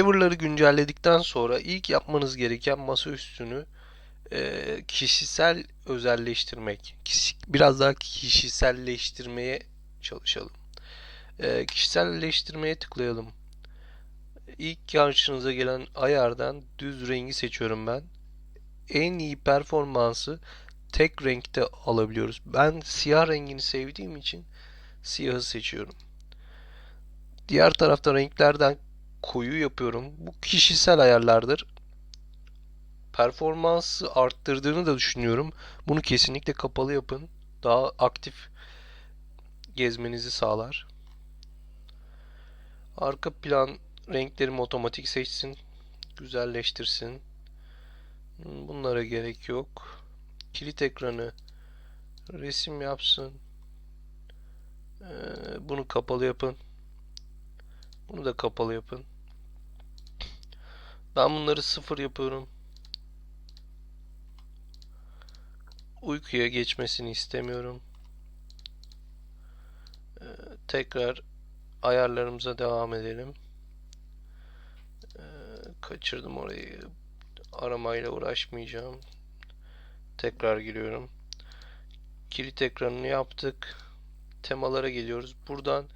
driver'ları güncelledikten sonra ilk yapmanız gereken masaüstünü e, kişisel özelleştirmek. Biraz daha kişiselleştirmeye çalışalım. E, kişiselleştirmeye tıklayalım. İlk karşınıza gelen ayardan düz rengi seçiyorum ben. En iyi performansı tek renkte alabiliyoruz. Ben siyah rengini sevdiğim için siyahı seçiyorum. Diğer tarafta renklerden koyu yapıyorum. Bu kişisel ayarlardır. Performansı arttırdığını da düşünüyorum. Bunu kesinlikle kapalı yapın. Daha aktif gezmenizi sağlar. Arka plan renklerimi otomatik seçsin. Güzelleştirsin. Bunlara gerek yok. Kilit ekranı resim yapsın. Ee, bunu kapalı yapın. Bunu da kapalı yapın. Ben bunları sıfır yapıyorum. Uykuya geçmesini istemiyorum. Ee, tekrar ayarlarımıza devam edelim. Ee, kaçırdım orayı. Aramayla uğraşmayacağım. Tekrar giriyorum. Kilit ekranını yaptık. Temalara geliyoruz. Buradan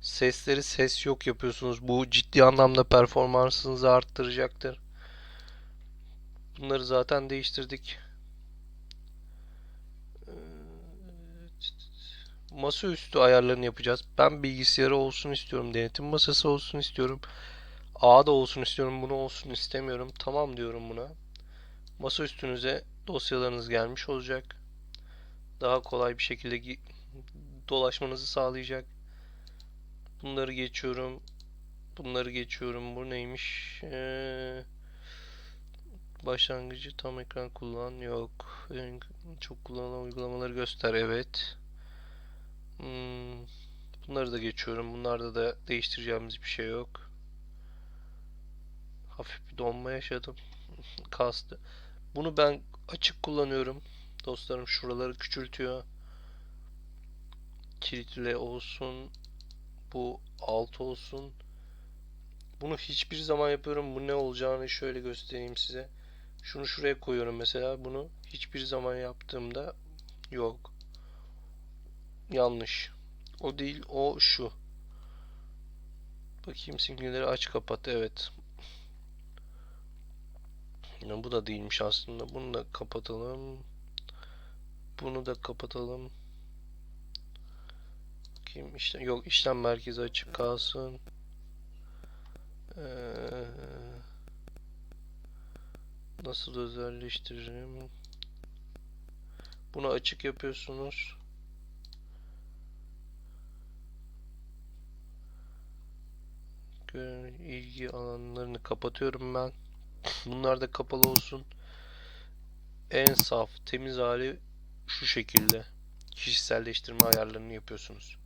sesleri ses yok yapıyorsunuz. Bu ciddi anlamda performansınızı arttıracaktır. Bunları zaten değiştirdik. Ee, Masaüstü ayarlarını yapacağız. Ben bilgisayarı olsun istiyorum. Denetim masası olsun istiyorum. A'da olsun istiyorum. Bunu olsun istemiyorum. Tamam diyorum buna. Masa üstünüze dosyalarınız gelmiş olacak. Daha kolay bir şekilde dolaşmanızı sağlayacak. Bunları geçiyorum. Bunları geçiyorum. Bu neymiş? Ee, başlangıcı tam ekran kullan. Yok. Çok kullanılan uygulamaları göster. Evet. Hmm, bunları da geçiyorum. Bunlarda da değiştireceğimiz bir şey yok. Hafif bir donma yaşadım. Kastı. Bunu ben açık kullanıyorum. Dostlarım şuraları küçültüyor. Kilitle olsun. Bu alt olsun. Bunu hiçbir zaman yapıyorum. Bu ne olacağını şöyle göstereyim size. Şunu şuraya koyuyorum mesela. Bunu hiçbir zaman yaptığımda yok. Yanlış. O değil, o şu. Bakayım simgeleri aç kapat. Evet. Ya bu da değilmiş aslında. Bunu da kapatalım. Bunu da kapatalım. Bakayım işte yok işlem merkezi açık kalsın. Ee, nasıl özelleştiririm? Bunu açık yapıyorsunuz. İlgi alanlarını kapatıyorum ben. Bunlar da kapalı olsun. En saf, temiz hali şu şekilde. Kişiselleştirme ayarlarını yapıyorsunuz.